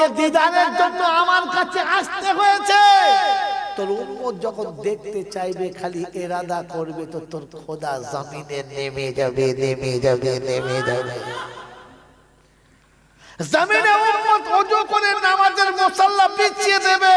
তোমাকে দিদারের জন্য আমার কাছে আসতে হয়েছে। তোর উম্মত যখন দেখতে চাইবে, খালি এরাদা করবে, তো তোর খোদা জমিনে নেমে যাবে নেমে যাবে নেমে যাবে। জমিনে উম্মত করে নামাজের মুসাল্লা পিছিয়ে দেবে।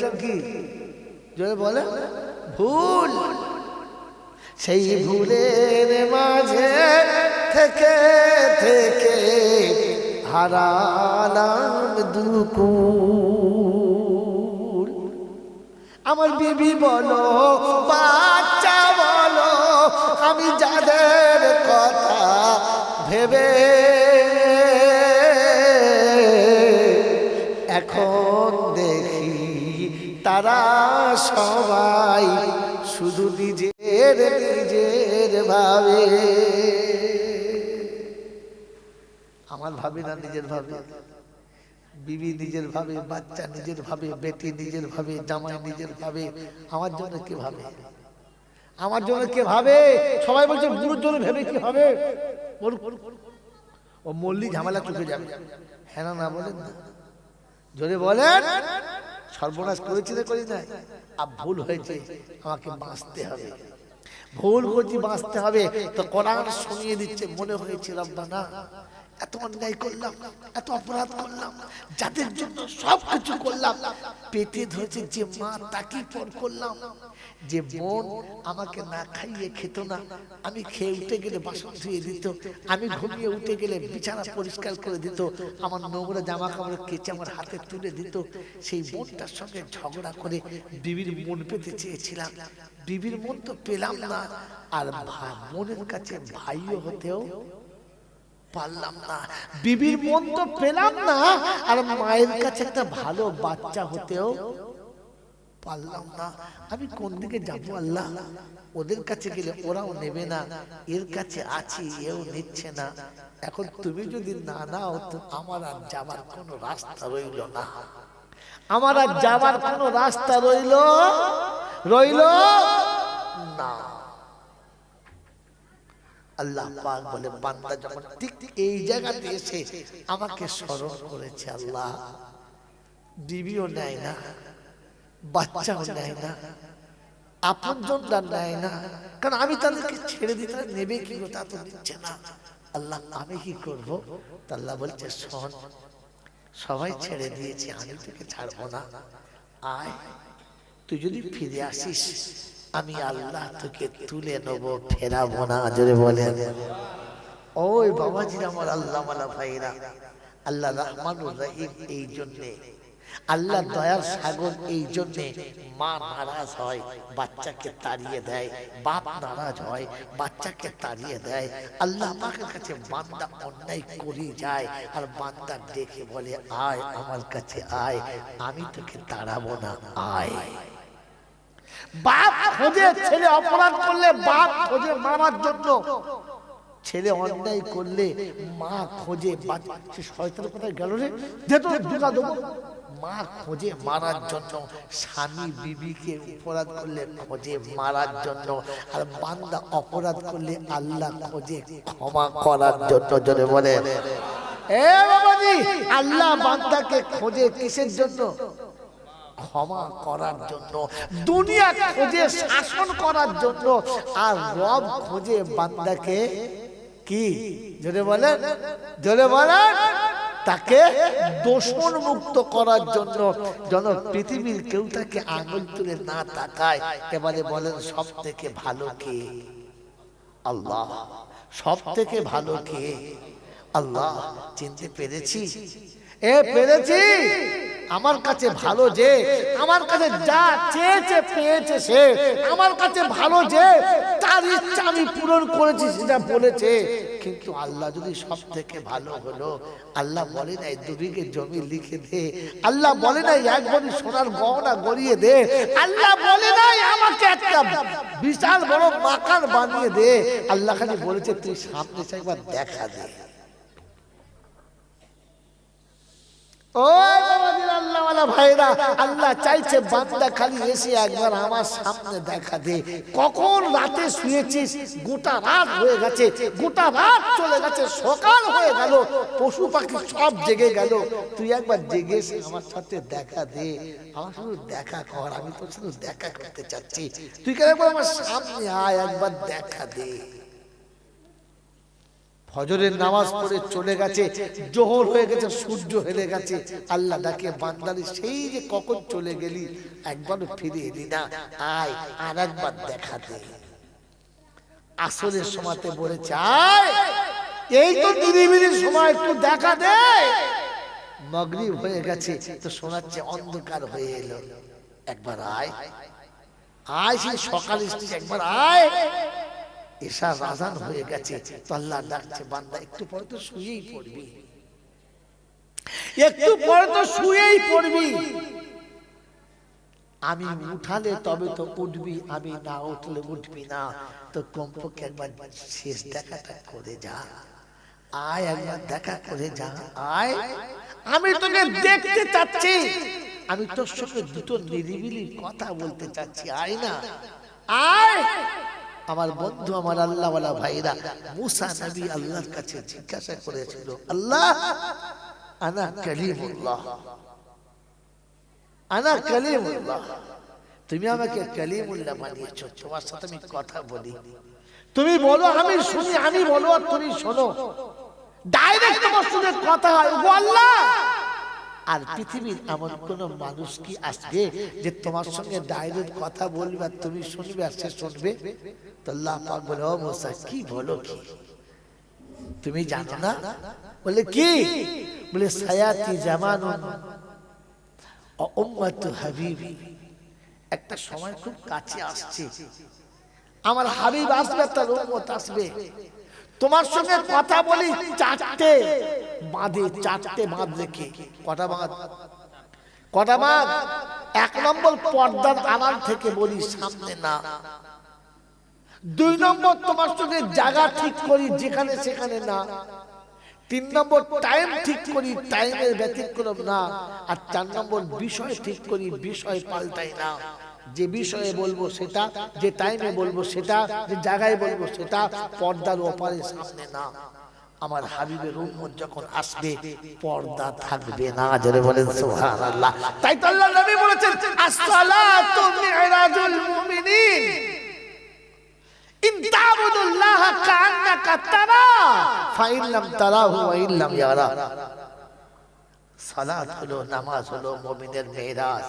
একদিনটা কি জোরে বলে ভুল সেই ভুলের মাঝে থেকে থেকে হারালাম দুকুল আমার বিবি বলো, বাচ্চা বলো, আমি যাদের কথা ভেবে তারা সবাই শুধু নিজের নিজের ভাবে। আমার ভাবি না নিজের ভাবে। বিবি নিজের ভাবে, বাচ্চা নিজের ভাবে, বেটি নিজের ভাবে, জামাই নিজের ভাবে। আমার জন্য কে ভাবে? আমার জন্য কে ভাবে? সবাই বলছে, বুড়োর জন্য ভেবে কি হবে? ও মল্লি ঝামেলা চুকে যাবে। হ্যাঁ না বলেন না। জোরে বলেন। সর্বনাশ করেছি না করি নাই আর ভুল হয়েছে আমাকে বাঁচতে হবে। ভুল করছি বাঁচতে হবে। তো কোরআন শুনিয়ে দিচ্ছে মনে হয়েছে রব্বানা এত অন্যায় করলাম, এত অপরাধ করলাম, যাদের জন্য সব কিছু করলাম, পেটে ধরেছে যে মা তাকে পর করলাম, যে বোন আমাকে না খাইয়ে খেত না, আমি খেয়ে উঠে গেলে বাসন ধুয়ে দিত, আমি ঘুমিয়ে উঠে গেলে বিছানা পরিষ্কার করে দিত, আমার নোংরা জামা কাপড় কেচে আমার হাতে তুলে দিত, সেই বোনটার সঙ্গে ঝগড়া করে বিবির মন পেতে চেয়েছিলাম, বিবির মন তো পেলাম না, আর বোনের কাছে ভাইও হতেও পারলাম না। বিবির মন তো পেলাম না, আর মায়ের কাছে একটা ভালো বাচ্চা হতেও পারলাম না। আমি কোন দিকে যাব আল্লাহ? ওদের কাছে গেলে ওরাও নেবে না, এর কাছে আছি, এও নিচ্ছে না। এখন তুমি যদি না নাও, তো আমার আর যাবার কোনো রাস্তা রইল না। আমার আর যাবার কোনো রাস্তা রইল রইল না। আল্লাহ পাক বলে, বান্দা যখন ঠিক এই জায়গাতে এসে আমাকে স্মরণ করেছে, আল্লাহ, বিবিও নেয় না, বাচ্চাও নেয় না আপনজনরা নেয় না, কারণ আমি তাদেরকে ছেড়ে দিতে নেবে কি তা তো নিচ্ছে না। আল্লাহ, আমি কি করব? আল্লাহ বলছে, শোন, সবাই ছেড়ে দিয়েছে, আমি তোকে ছাড়বো না। আয়, তুই যদি ফিরে আসিস আমি আল্লাহ তোকে তুলে নেব, ফেরাবো না, জোরে বলেন। ওই বাবাজির আমার আল্লাহ মালা ভাইরা, আল্লাহ রহমানুর রহিম এই জন্যে, আল্লাহ দয়ার সাগর এই জন্যে মা নারাজ হয়, বাচ্চাকে তাড়িয়ে দেয়, বাপ নারাজ হয়, বাচ্চাকে তাড়িয়ে দেয়। আল্লাহ পাকের কাছে বান্দা অন্যায় করে যায়, আর বান্দা দেখে বলে, আয় আমার কাছে আয়, আমি তোকে তাড়াবো না, আয়। বাপ খোঁজে, ছেলে অপরাধ করলে বাপ খোঁজে মারার জন্য। ছেলে অন্যায় করলে মা খোঁজে কোথায় গেল রে? দে তো দুটা দেবো। মা খোঁজে মারার জন্য, স্বামী বিবিকে অপরাধ করলে খোঁজে মারার জন্য, আর বান্দা অপরাধ করলে আল্লাহ খোঁজে ক্ষমা করার জন্য জন্য বলে। আল্লাহ বান্দাকে খোঁজে কিসের জন্য? ক্ষমা করার জন্য, দুনিয়া খোঁজে শাসন করার জন্য, আর রব খোঁজে বান্দাকে কি? জোরে বলেন জোরে বলেন, তাকে দোষণ মুক্ত করার জন্য যেন পৃথিবীর কেউ তাকে আঙুল তুলে না তাকায়। এবারে বলেন সব থেকে ভালো কে? আল্লাহ। সব থেকে ভালো কে? আল্লাহ। চিনতে পেরেছি? এ, পেরেছি? আমার কাছে ভালো যে, আমার কাছে যা চেয়েছে, পেয়েছে সে, আমার কাছে ভালো যে, তার ইচ্ছা আমি পূরণ করেছি, সেটা বলেছে। কিন্তু আল্লাহ যদি সব থেকে ভালো হলো, আল্লাহ বলে নাই দুবিঘে জমি লিখে দে। আল্লাহ বলে নাই, এক সোনার গহনা গড়িয়ে দে। আল্লাহ বলে নাই, আমাকে একটা বিশাল বড় মাকান বানিয়ে দে। আল্লাহ খালি বলেছে, তুই সামনে একবার দেখা দে। ওই বাবাজির ভাইরা, আল্লাহ চাইছে বান্দা খালি এসে একবার আমার সামনে দেখা দে। কখন রাতে শুয়েছিস? গোটা রাত হয়ে গেছে, গোটা রাত চলে গেছে, সকাল হয়ে গেল, পশু পাখি সব জেগে গেল। তুই একবার জেগে এসে আমার সাথে দেখা দে। আমার শুধু দেখা কর, আমি তো শুধু দেখা করতে চাচ্ছি। তুই কেন একবার আমার সামনে আয়, একবার দেখা দে। ফজরের নামাজ পড়ে চলে গেছে জোহর হয়ে গেছে সূর্য হেলে গেছে। আল্লাহ ডাকে বান্দারি সেই যে কখন চলে গেলি একবারও ফিরে এলি না আয় আর একবার দেখা দে। আসলের সময়তে বলেছে আয় এই তো নিরিবিলি সময় একটু দেখা দে। মগরিব হয়ে গেছে তো শোনাচ্ছে অন্ধকার হয়ে এলো। একবার আয়। আয় সেই সকালে একবার আয়। এসা রাজান হয়ে গেছে। তো আল্লাহ ডাকছে, বান্দা, একটু পরে তো শুয়েই পড়বি। একটু পরে তো শুয়েই পড়বি। আমি উঠালে তবে তো উঠবি, আমি না উঠলে উঠবি না। তো কমপক্ষে একবার শেষ দেখাটা করে যা। আয় একবার দেখা করে যা। আয়। আমি তোকে দেখতে চাচ্ছি। আমি তোর সঙ্গে দুটো নিরিবিলি কথা বলতে চাচ্ছি। আয় না। আয়। আমার বন্ধু, আমার আল্লাহওয়ালা ভাইরা। মুসা নবী আল্লাহর কাছে জিজ্ঞাসা করেছিল, আল্লাহ, আনা কালিমুল্লাহ। আনা কালিমুল্লাহ। তুমি আমাকে কালিমুল্লাহ বানিয়েছো, তোমার সাথে আমি কথা বলি। তুমি বলো, আমি শুনি, আমি বলো আর তুমি শোনো। ডাইরেক্ট তোমার সঙ্গে কথা হয় আল্লাহ আর পৃথিবীর এমন কোন মানুষ কি আসবে যে তোমার সঙ্গে ডাইরেক্ট কথা বলবে আর তুমি শুনবে আর সে শুনবে? তো পাক বলে, ও কি বলো কি? তুমি জানো না? বলে, কি? বলে, সায়াতি জামানুন ও উম্মাতু হাবিবি। একটা সময় খুব কাছে আসছে। আমার হাবিব আসবে, তার উম্মত আসবে। তোমার সঙ্গে কথা বলি চারটে বাঁধে চারটে বাঁধ রেখে কটা বাঁধ? কটা বাঁধ? এক নম্বর পর্দার আড়াল থেকে বলি সামনে না। দুই নম্বর তোমার সঙ্গে জায়গা ঠিক করি যেখানে সেখানে না। তিন নম্বর টাইম ঠিক করি টাইমের ব্যতিক্রম না। আর চার নম্বর বিষয় ঠিক করি বিষয় পাল্টাই না। যে বিষয়ে বলব সেটা যে টাইমে বলব সেটা যে জায়গায় বলব সেটা পর্দার ওপারে সামনে না। আমার হাবিবের উম্মত যখন আসবে পর্দা থাকবে না। জোরে বলেন সুবহানাল্লাহ। তাই তো আল্লাহ নবী বলেছেন আসসালাতু মিরাজুল মুমিনিন। ইন তাবুদুল্লাহ কান্নাকা তারা ফাইন লাম তারাহু ওয়া ইন লাম ইয়ারা। সালাত হলো নামাজ হলো মুমিনের মেরাজ।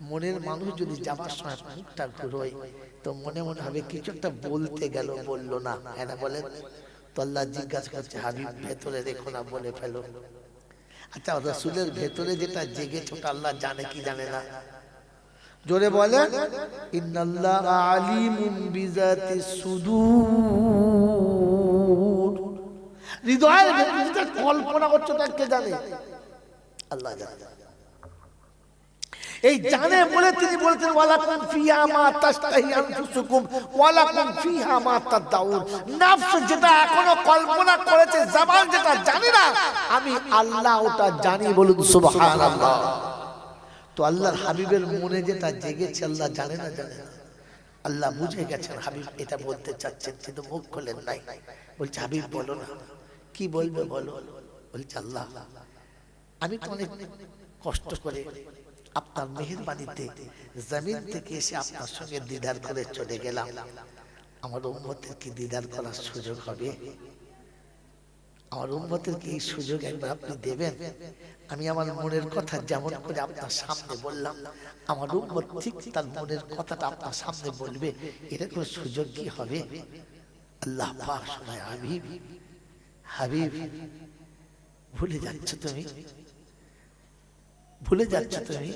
মনের মানুষ যদি যাবার সময় মুখটা ঘুরোয়, তো মনে মনে হবে কিছু একটা বলতে গেল, বলল না। হ্যাঁ না বলেন তো আল্লাহ জিজ্ঞাসা করছে, হাবিব, ভেতরে রেখো না, বলে ফেলো। আচ্ছা রসুলের ভেতরে যেটা ওটা আল্লাহ জানে কি জানে না? জোরে বলেন ইন্নাল্লাহ আলিমুম বিজাতি সুদূর। হৃদয়ের কল্পনা করছ কে জানে? আল্লাহ জানে। এই জানে বলে তিনি বলেছেন, ওয়ালাকুম ফিহা মা তাশতাহি আনফুসুকুম, ওয়ালাকুম ফিহা মা তাদাউন। নফস যেটা এখনও কল্পনা করেছে, জবান যেটা জানে না, আমি আল্লাহ ওটা জানি বলুন, সুবহানাল্লাহ। তো আল্লাহর হাবিবের মনে যেটা জেগেছে, আল্লাহ জানে না জানে না। আল্লাহ বুঝে গেছেন, হাবিব এটা বলতে চাচ্ছেন, কিন্তু মুখ খোলেন নাই। বলছে, হাবিব, বলো না। কি বলবে বলো? বলছে, আল্লাহ, আমি তো অনেক কষ্ট করে আপনার মেহেরবানিতে জমিন থেকে এসে আপনার সঙ্গে দিদার করে চলে গেলাম। আমার উম্মতের কি দিদার করার সুযোগ হবে? আমার উন্মতেরকে এই সুযোগ একবার আপনি দেবেন? আমি আমার মনের কথা যেমন করে আপনার সামনে বললাম, আমার উন্মত ঠিক তার মনের কথাটা আপনার সামনে বলবে, এরকম সুযোগ কি হবে? আল্লাহ শোনায় হাবিব হাবিব, ভুলে যাচ্ছ তুমি? ভুলে যাচ্ছ তুমি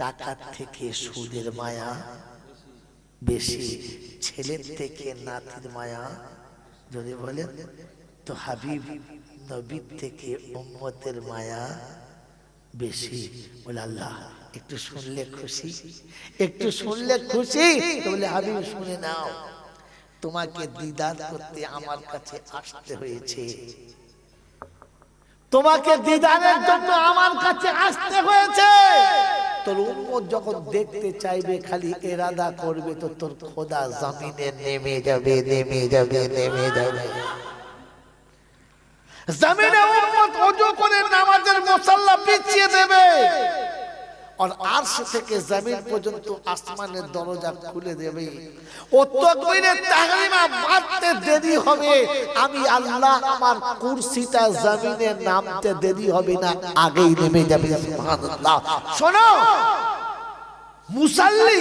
টাকার থেকে সুদের মায়া, বেশি ছেলের থেকে নাতির মায়া। যদি বলেন, তো হাবিব নবীর থেকে উম্মতের মায়া বেশি। বলে আল্লাহ, একটু শুনলে খুশি? একটু শুনলে খুশি? বলে, হাবিব, শুনে নাও, তোমাকে দিদার করতে আমার কাছে আসতে হয়েছে। তোমাকে দিদারের জন্য আমার কাছে আসতে হয়েছে। তোর উম্মত যখন দেখতে চাইবে খালি এরাদা করবে তো তোর খোদা জমিনে নেমে যাবে নেমে যাবে নেমে যাবে। জমিনে উম্মত ওযু করে নামাজের মুসাল্লা পিছিয়ে দেবে। আর আরশ থেকে জমিন পর্যন্ত আসমানের দরজা খুলে দেবে। ও তকবীরে বাড়তে দেরি হবে। আমি আল্লাহ আমার কুরসিটা জমিনে নামতে দেরি হবে না, আগেই নেমে যাবে, সুবহানাল্লাহ। শোনো, মুসাল্লি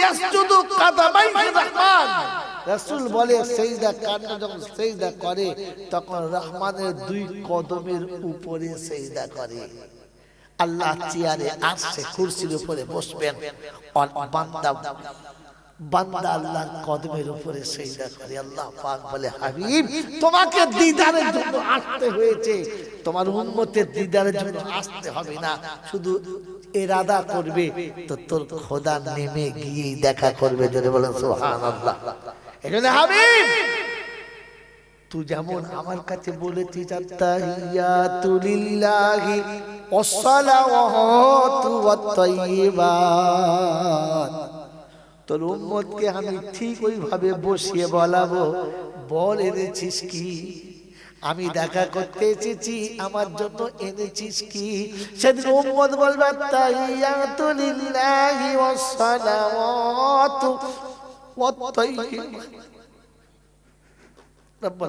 ইয়াসজুদু রাসূল বলে সেজদা কান্না যখন সেজদা করে, তখন রহমানের দুই কদমের উপরে সেজদা করে। আল্লাহ চেয়ারে আসছে, কুরসির উপরে বসবেন। বান্দা বান্দা কদমের উপরে সেজদা করে, আল্লাহ পাক বলে, হাবিব, তোমাকে দিদারের জন্য আসতে হয়েছে। তোমার উম্মতের দিদারের জন্য আসতে হবে না। শুধু এরাদা করবে, তো তোর খোদা নেমে দেখা করবে যদি বলে সুবহানাল্লাহ। এখানে হাবিব, তুই যেমন আমার কাছে বলেছিস আত্তাহিয়াতু লিল্লাহি ওয়াসসালাওয়াতু ওয়াত-তাইয়্যিবাত তোর আমি ঠিক ওইভাবে বসিয়ে বলাবো। বল এনেছিস কি? আমি দেখা করতে এসেছি, আমার জন্য এনেছিস কি? সেদিন উম্মত বলবে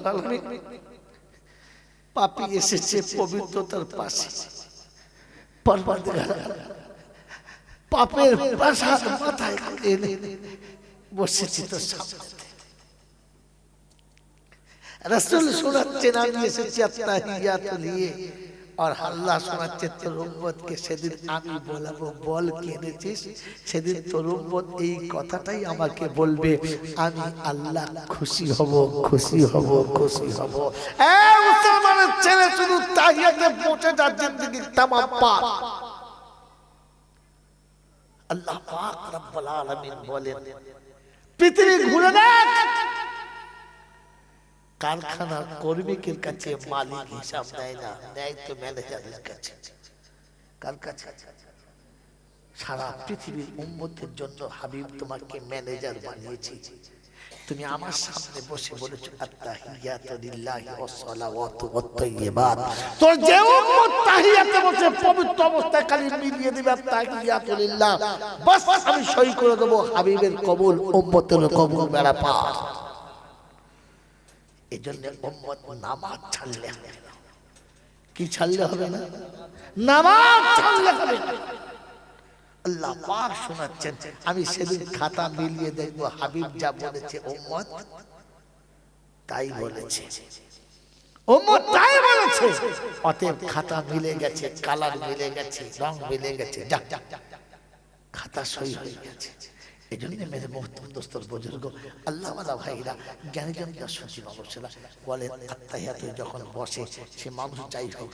আলামিন পাপী এসেছে পবিত্রতার পাশে। পরবর্তীকাল পাপের প্রাসাদ মাথায় করে এনে বসেছি তোর সামনে রসুল শোনাচ্ছেন আমি এসেছি আত্মাহিয়াত নিয়ে আর আল্লাহ শোনাচ্ছে তোর উম্মতকে সেদিন আমি বলাবো, বল কিনেছিস সেদিন তোর উম্মত এই কথাটাই আমাকে বলবে, আমি আল্লাহ খুশি হব খুশি হব খুশি হব। মুসলমানের ছেলে শুধু তাহিয়াতে পৌঁছে যার জিন্দগি তামাম পাপ। আল্লাহ পাক রব্বুল আলামিন বলেন, পৃথিবী ঘুরে দেখ। কারখানার কর্মীকের কাছে মালিক হিসাব দেয় না দেয় তো ম্যানেজারের কাছে। কার কাছে? সারা পৃথিবীর উম্মতের জন্য হাবিব তোমাকে ম্যানেজার বানিয়েছি। তুমি আমার সামনে বসে বলেছ, আত্তাহিয়াতু লিল্লাহি ওয়াস সালাওয়াতু ওয়াত তাইয়্যিবাত। তোর যে উম্মত তাহিয়াতে বসে পবিত্র অবস্থায় খালি মিলিয়ে দিবে, আত্তাহিয়াতু লিল্লাহ। বাস, আমি সই করে দেব হাবিবের কবুল, উম্মতের কবুল, বেড়া পার। এই জন্য উম্মত নামাজ ছাড়লে হবে কি ছাড়লে হবে না? নামাজ ছাড়লে হবে আল্লাহ পাক শোনাচ্ছেন আমি সেদিন খাতা মিলিয়ে দেখব হাবিব যা বলেছে উম্মত তাই বলেছে। উম্মত তাই বলেছে। অতএব খাতা মিলে গেছে কালার মিলে গেছে রং মিলে গেছে যা। খাতা সই হয়ে গেছে। এই জন্য মেরে দোস্তর বুজুর্গ আল্লাহ ভাইরা, জ্ঞানীজন আত্মাহিয়াতে যখন বসে, সে মানুষ যাই হোক,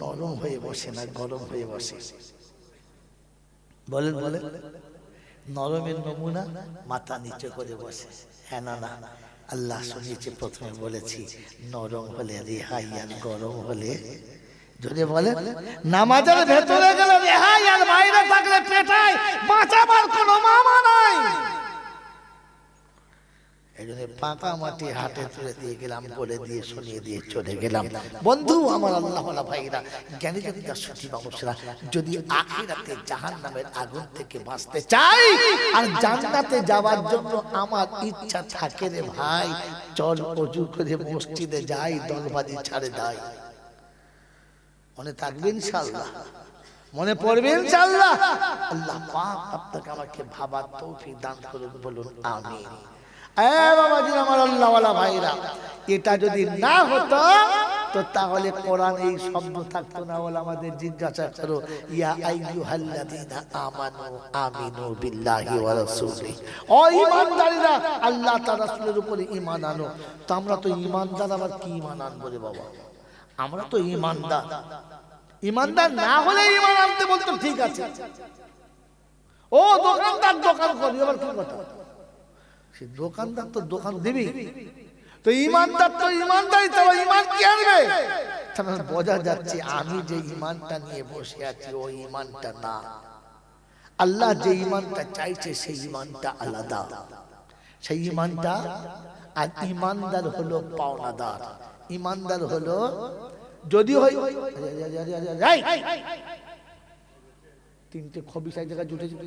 নরম হয়ে বসে না, গরম হয়ে বসে। বলেন বলেন, নরমের নমুনা মাথা নিচে করে বসে। হ্যাঁ না না, আল্লাহ শুনিয়েছে, প্রথমে বলেছি, নরম হলে রেহাই আর গরম হলে যদি বলে, নামাজের ভেতরে গেলে রেহাই আর বাইরে থাকলে পেটাই, বাঁচাবার কোনো মামা নাই। তুলে দিয়ে গেলাম দিয়ে শুনিয়ে দিয়ে চলে গেলাম। বন্ধু, আমার আল্লাহ যদি নামের আগুন থেকে বাঁচতে চাই, আর যাওয়ার জন্য আমার ইচ্ছা থাকে রে ভাই, চল অজু করে মসজিদে যাই, দলবাজি ছাড়ে যাই। মনে থাকবে ইনশাল্লাহ মনে পড়বে ইনশাল্লাহ আল্লাহ পাক আপনাকে আমাকে ভাবার তৌফিক দান করুন বলুন আমিন। আমার আল্লাহওয়ালা ভাইরা এটা যদি না হতো তো তাহলে কোরআন এই শব্দ থাকতো না বলে আমাদের জিজ্ঞাসা করো ইয়া আইয়ুহাল্লাযীনা আমানু আমিনু বিল্লাহি ওয়া রাসূলি ও ঈমানদাররা আল্লাহ তাআলা রাসূলের উপরে ঈমান আনো। তো আমরা তো ঈমানদার আবার কি ঈমান আনব রে বাবা? আমরা তো ঈমানদার। ইমানদার না হলে ইমান আনতে বলতো ঠিক আছে। ও, দোকানদার, দোকান করবি এবার কি কথা? সে দোকানদার তো দোকান দিবি। তো ইমানদার তো ইমানদারই তো ইমান কি আনবে? বোঝা যাচ্ছে, আমি যে ইমানটা নিয়ে বসে আছি ওই ইমানটা না। আল্লাহ যে ইমানটা চাইছে, সেই ইমানটা আলাদা। সেই ইমানটা আর ইমানদার হলো পাওনাদার। ইমানদার হলো যদি হয় তিনটে খবিস এক জায়গায় জুটে জুটে